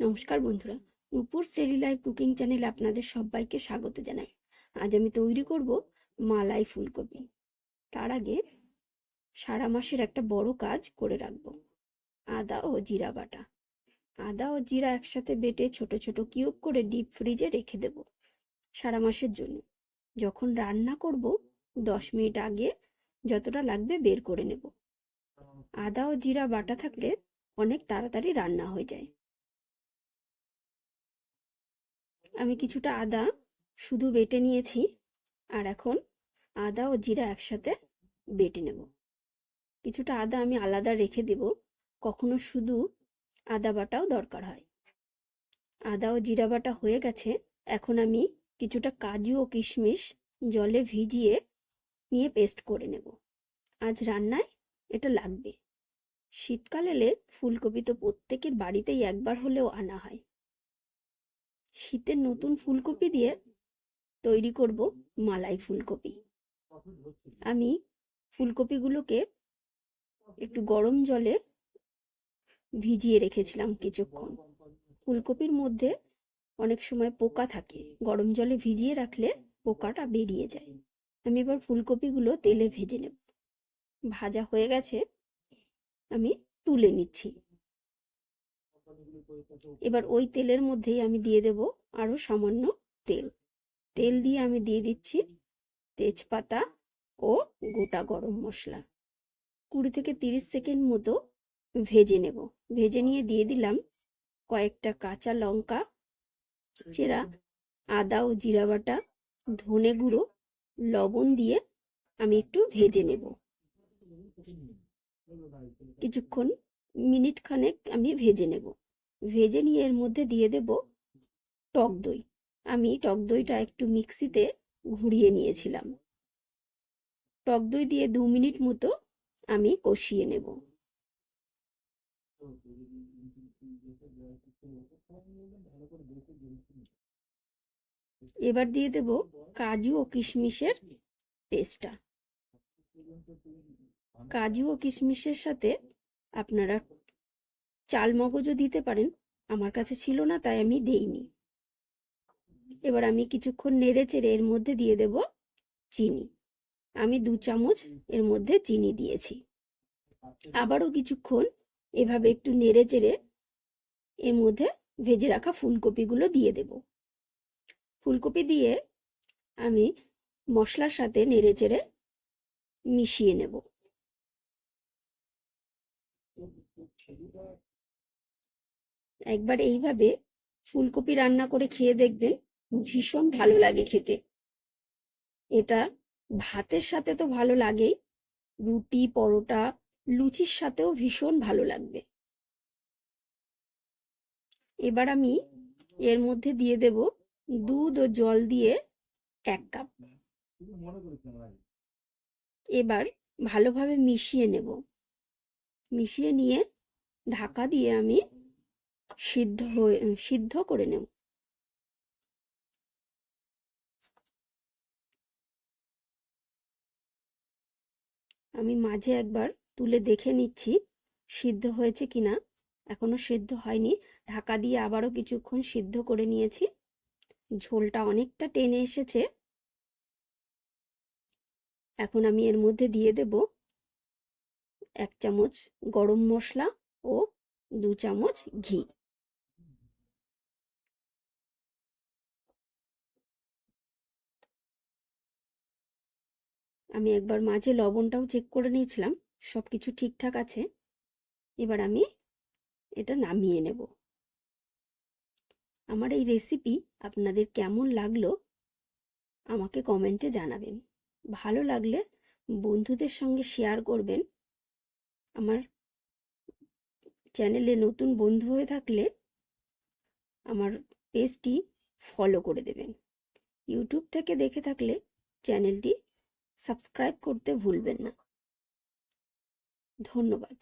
নমস্কার বন্ধুরা নূপুর steady life cooking চ্যানেলে আপনাদের সবাইকে স্বাগত জানাই। আজ আমি তৈরি করব মালাই ফুলকপি। তার আগে সারা মাসের একটা বড় কাজ করে রাখব। আদা ও জিরা বাটা। আদা ও জিরা একসাথে বেটে ছোট ছোট কিউব করে ডিপ ফ্রিজে রেখে দেব সারা মাসের জন্য। যখন রান্না করব, দশ মিনিট আগে যতটা লাগবে বের করে নেব। আদা ও জিরা বাটা থাকলে অনেক তাড়াতাড়ি রান্না হয়ে যায়। আমি কিছুটা আদা শুধু বেটে নিয়েছি আর এখন আদা ও জিরা একসাথে বেটে নেব। কিছুটা আদা আমি আলাদা রেখে দেব, কখনো শুধু আদা বাটাও দরকার হয়। আদা ও জিরা বাটা হয়ে গেছে, এখন আমি কিছুটা কাজু ও কিশমিশ জলে ভিজিয়ে নিয়ে পেস্ট করে নেব। আজ রান্নায় এটা লাগবে। শীতকাল এলে ফুলকপি তো প্রত্যেকের বাড়িতেই একবার হলেও আনা হয়। শীতের নতুন ফুলকপি দিয়ে তৈরি করব মালাই ফুলকপি। আমি ফুলকপিগুলোকে একটু গরম জলে ভিজিয়ে রেখেছিলাম কিছুক্ষণ। ফুলকপির মধ্যে অনেক সময় পোকা থাকে, গরম জলে ভিজিয়ে রাখলে পোকাটা বেরিয়ে যায়। আমি এবার ফুলকপিগুলো তেলে ভেজে নেব। ভাজা হয়ে গেছে, আমি তুলে নিচ্ছি। এবার ওই তেলের মধ্যেই আমি দিয়ে দেব আরও সামান্য তেল। তেল দিয়ে আমি দিয়ে দিচ্ছি তেজপাতা ও গোটা গরম মশলা। কুড়ি থেকে তিরিশ সেকেন্ড মতো ভেজে নেব। ভেজে নিয়ে দিয়ে দিলাম কয়েকটা কাঁচা লঙ্কা চেরা আদা ও জিরা বাটা ধনে গুঁড়ো লবণ দিয়ে আমি একটু ভেজে নেব। কিছুক্ষণ মিনিট খানেক আমি ভেজে নেব। ভেজে নিয়ে এর মধ্যে দিয়ে দেব টক দই। আমি টক দইটা একটু মিক্সিতে ঘুরিয়ে নিয়েছিলাম। টক দই দিয়ে দু মিনিট মতো আমি কষিয়ে নেব। এবার দিয়ে দেব কাজু ও কিশমিশের পেস্টটা। কাজু ও কিশমিশের সাথে আপনারা চাল মগজও দিতে পারেন, আমার কাছে ছিল না, তাই আমি দেইনি। এবার আমি কিছুক্ষণ নেড়ে চেড়ে এর মধ্যে দিয়ে দেব চিনি। আমি দু চামচ এর মধ্যে চিনি দিয়েছি। আবারও কিছুক্ষণ এভাবে একটু নেড়ে চেড়ে এর মধ্যে ভেজে রাখা ফুলকপিগুলো দিয়ে দেব। ফুলকপি দিয়ে আমি মশলার সাথে নেড়ে চেড়ে মিশিয়ে নেব। একবার এইভাবে ফুলকপি রান্না করে খেয়ে দেখবেন ভীষণ ভালো লাগে খেতে। এটা ভাতের সাথে তো ভালো লাগেই, রুটি, পরোটা, লুচির সাথেও ভীষণ ভালো লাগবে। এবার আমি এর মধ্যে দিয়ে দেব দুধ ও জল দিয়ে এক কাপ। এবার ভালোভাবে মিশিয়ে নেব। মিশিয়ে নিয়ে ঢাকা দিয়ে আমি সিদ্ধ হয়ে সিদ্ধ করে নেব। আমি মাঝে একবার তুলে দেখে নিচ্ছি সিদ্ধ হয়েছে কিনা। এখনও সিদ্ধ হয়নি। ঢাকা দিয়ে আবারও কিছুক্ষণ সিদ্ধ করে নিয়েছি। ঝোলটা অনেকটা টেনে এসেছে। এখন আমি এর মধ্যে দিয়ে দেব এক চামচ গরম মশলা। ও দু চামচ ঘি। আমি একবার মাঝে লবণটাও চেক করে নিয়েছিলাম সব কিছু ঠিকঠাক আছে। এবার আমি এটা নামিয়ে নেব। আমার এই রেসিপি আপনাদের কেমন লাগল আমাকে কমেন্টে জানাবেন। ভালো লাগলে বন্ধুদের সঙ্গে শেয়ার করবেন। আমার চ্যানেলে নতুন বন্ধু হয়ে থাকলে আমার পেজটি ফলো করে দেবেন। ইউটিউব থেকে দেখে থাকলে চ্যানেলটি সাবস্ক্রাইব করতে ভুলবেন না। ধন্যবাদ।